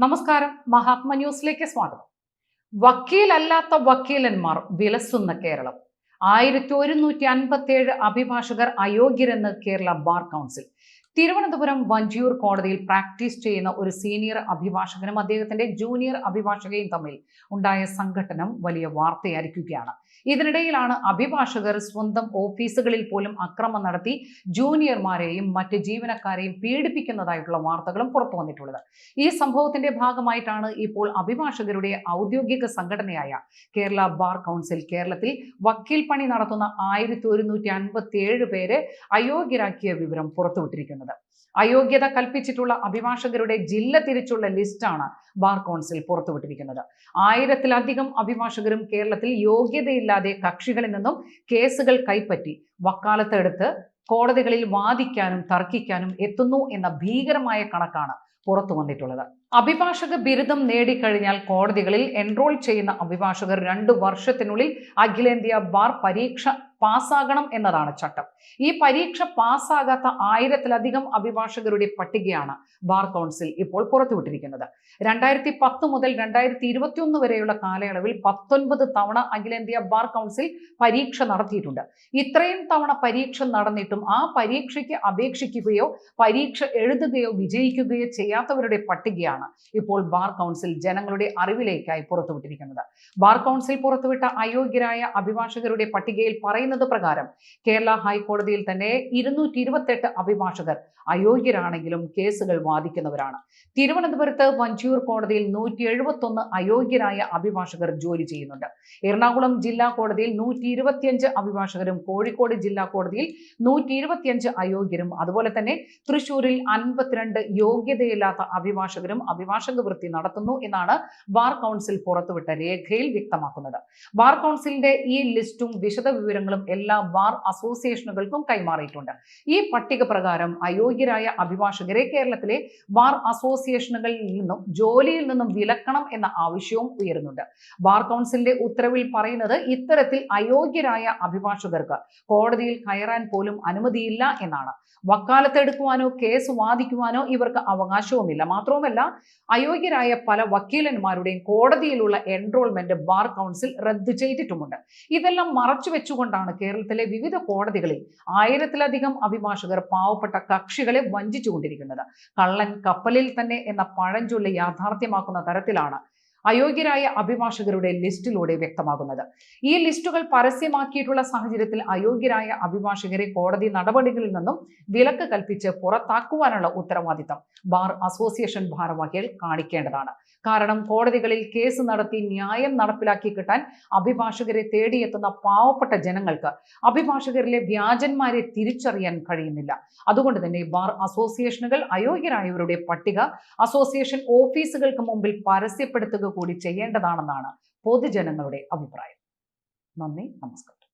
നമസ്കാരം. മഹാത്മ ന്യൂസിലേക്ക് സ്വാഗതം. വക്കീലല്ലാത്ത വക്കീലന്മാർ വിലസുന്ന കേരളം. ആയിരത്തി ഒരുന്നൂറ്റി അൻപത്തി ഏഴ് അഭിഭാഷകർ അയോഗ്യരെന്ന് കേരള ബാർ കൗൺസിൽ. തിരുവനന്തപുരം വഞ്ചിയൂർ കോടതിയിൽ പ്രാക്ടീസ് ചെയ്യുന്ന ഒരു സീനിയർ അഭിഭാഷകനും അദ്ദേഹത്തിന്റെ ജൂനിയർ അഭിഭാഷകയും തമ്മിൽ ഉണ്ടായ സംഘട്ടനം വലിയ വാർത്തയായിരിക്കുകയാണ്. ഇതിനിടയിലാണ് അഭിഭാഷകർ സ്വന്തം ഓഫീസുകളിൽ പോലും അക്രമം നടത്തി ജൂനിയർമാരെയും മറ്റ് ജീവനക്കാരെയും പീഡിപ്പിക്കുന്നതായിട്ടുള്ള വാർത്തകളും പുറത്തു വന്നിട്ടുള്ളത്. ഈ സംഭവത്തിന്റെ ഭാഗമായിട്ടാണ് ഇപ്പോൾ അഭിഭാഷകരുടെ ഔദ്യോഗിക സംഘടനയായ കേരള ബാർ കൗൺസിൽ കേരളത്തിൽ വക്കീൽ പണി നടത്തുന്ന ആയിരത്തി ഒരുന്നൂറ്റി അൻപത്തി ഏഴ് പേരെ അയോഗ്യരാക്കിയ വിവരം പുറത്തുവിട്ടിരിക്കുന്നത്. അയോഗ്യത കൽപ്പിച്ചിട്ടുള്ള അഭിഭാഷകരുടെ ജില്ല തിരിച്ചുള്ള ലിസ്റ്റാണ് ബാർ കൗൺസിൽ പുറത്തുവിട്ടിരിക്കുന്നത്. ആയിരത്തിലധികം അഭിഭാഷകരും കേരളത്തിൽ യോഗ്യതയില്ലാതെ കക്ഷികളിൽ നിന്നും കേസുകൾ കൈപ്പറ്റി വക്കാലത്തെടുത്ത് കോടതികളിൽ വാദിക്കാനും തർക്കിക്കാനും എത്തുന്നു എന്ന ഭീകരമായ കണക്കാണ് പുറത്തു വന്നിട്ടുള്ളത് അഭിഭാഷക ബിരുദം നേടിക്കഴിഞ്ഞാൽ കോടതികളിൽ എൻറോൾ ചെയ്യുന്ന അഭിഭാഷകർ രണ്ടു വർഷത്തിനുള്ളിൽ അഖിലേന്ത്യാ ബാർ പരീക്ഷ പാസ്സാകണം എന്നതാണ് ചട്ടം. ഈ പരീക്ഷ പാസ്സാകാത്ത ആയിരത്തിലധികം അഭിഭാഷകരുടെ പട്ടികയാണ് ബാർ കൗൺസിൽ ഇപ്പോൾ പുറത്തുവിട്ടിരിക്കുന്നത്. രണ്ടായിരത്തി പത്ത് മുതൽ രണ്ടായിരത്തി ഇരുപത്തിയൊന്ന് വരെയുള്ള കാലയളവിൽ പത്തൊൻപത് തവണ അഖിലേന്ത്യാ ബാർ കൗൺസിൽ പരീക്ഷ നടത്തിയിട്ടുണ്ട്. ഇത്രയും തവണ പരീക്ഷ നടന്നിട്ടും ആ പരീക്ഷയ്ക്ക് അപേക്ഷിക്കുകയോ പരീക്ഷ എഴുതുകയോ വിജയിക്കുകയോ ചെയ്യാത്തവരുടെ പട്ടികയാണ് ഇപ്പോൾ ബാർ കൗൺസിൽ ജനങ്ങളുടെ അറിവിലേക്കായി പുറത്തുവിട്ടിരിക്കുന്നത്. ബാർ കൗൺസിൽ പുറത്തുവിട്ട അയോഗ്യരായ അഭിഭാഷകരുടെ പട്ടികയിൽ പറയുന്നത് പ്രകാരം കേരള ഹൈക്കോടതിയിൽ തന്നെ ഇരുന്നൂറ്റി ഇരുപത്തെട്ട് അഭിഭാഷകർ അയോഗ്യരാണെങ്കിലും കേസുകൾ വാദിക്കുന്നവരാണ്. തിരുവനന്തപുരത്ത് വഞ്ചിയൂർ കോടതിയിൽ നൂറ്റി എഴുപത്തൊന്ന് അയോഗ്യരായ അഭിഭാഷകർ ജോലി ചെയ്യുന്നുണ്ട്. എറണാകുളം ജില്ലാ കോടതിയിൽ നൂറ്റി ഇരുപത്തിയഞ്ച് അഭിഭാഷകരും കോഴിക്കോട് ജില്ലാ കോടതിയിൽ നൂറ്റി ഇരുപത്തിയഞ്ച് അയോഗ്യരും അതുപോലെ തന്നെ തൃശൂരിൽ അൻപത്തിരണ്ട് യോഗ്യതയില്ലാത്ത അഭിഭാഷകരും അഭിഭാഷക വൃത്തി നടത്തുന്നു എന്നാണ് ബാർ കൗൺസിൽ പുറത്തുവിട്ട രേഖയിൽ വ്യക്തമാക്കുന്നത്. ബാർ കൗൺസിലിന്റെ ഈ ലിസ്റ്റും വിശദ വിവരങ്ങളും എല്ലാ ബാർ അസോസിയേഷനുകൾക്കും കൈമാറിയിട്ടുണ്ട്. ഈ പട്ടിക പ്രകാരം അയോഗ്യരായ അഭിഭാഷകരെ കേരളത്തിലെ ബാർ അസോസിയേഷനുകളിൽ നിന്നും ജോലിയിൽ നിന്നും വിലക്കണം എന്ന ആവശ്യവും ഉയരുന്നുണ്ട്. ബാർ കൗൺസിലിന്റെ ഉത്തരവിൽ പറയുന്നത് ഇത്തരത്തിൽ അയോഗ്യരായ അഭിഭാഷകർക്ക് കോടതിയിൽ കയറാൻ പോലും അനുമതിയില്ല എന്നാണ്. വക്കാലത്തെടുക്കുവാനോ കേസ് വാദിക്കുവാനോ ഇവർക്ക് അവകാശവുമില്ല. മാത്രവുമല്ല അയോഗ്യരായ പല വക്കീലന്മാരുടെയും കോടതിയിലുള്ള എൻറോൾമെന്റ് ബാർ കൗൺസിൽ റദ്ദു ചെയ്തിട്ടുമുണ്ട്. ഇതെല്ലാം മറച്ചു വെച്ചുകൊണ്ടാണ് കേരളത്തിലെ വിവിധ കോടതികളിൽ ആയിരത്തിലധികം അഭിഭാഷകർ പാവപ്പെട്ട കക്ഷികളെ വഞ്ചിച്ചുകൊണ്ടിരിക്കുന്നത്. കള്ളൻ കപ്പലിൽ തന്നെ എന്ന പഴഞ്ചൊല്ല് യാഥാർത്ഥ്യമാക്കുന്ന തരത്തിലാണ് അയോഗ്യരായ അഭിഭാഷകരുടെ ലിസ്റ്റിലൂടെ വ്യക്തമാകുന്നത്. ഈ ലിസ്റ്റുകൾ പരസ്യമാക്കിയിട്ടുള്ള സാഹചര്യത്തിൽ അയോഗ്യരായ അഭിഭാഷകരെ കോടതി നടപടികളിൽ നിന്നും വിലക്ക് കൽപ്പിച്ച് പുറത്താക്കുവാനുള്ള ഉത്തരവാദിത്തം ബാർ അസോസിയേഷൻ ഭാരവാഹികൾ കാണിക്കേണ്ടതാണ്. കാരണം കോടതികളിൽ കേസ് നടത്തി ന്യായം നടപ്പിലാക്കി കിട്ടാൻ അഭിഭാഷകരെ തേടിയെത്തുന്ന പാവപ്പെട്ട ജനങ്ങൾക്ക് അഭിഭാഷകരിലെ വ്യാജന്മാരെ തിരിച്ചറിയാൻ കഴിയുന്നില്ല. അതുകൊണ്ട് തന്നെ ബാർ അസോസിയേഷനുകൾ അയോഗ്യരായവരുടെ പട്ടിക അസോസിയേഷൻ ഓഫീസുകൾക്ക് മുമ്പിൽ പരസ്യപ്പെടുത്തുക കൂടി ചെയ്യേണ്ടതാണെന്നാണ് പൊതുജനങ്ങളുടെ അഭിപ്രായം. നന്ദി നമസ്കാരം.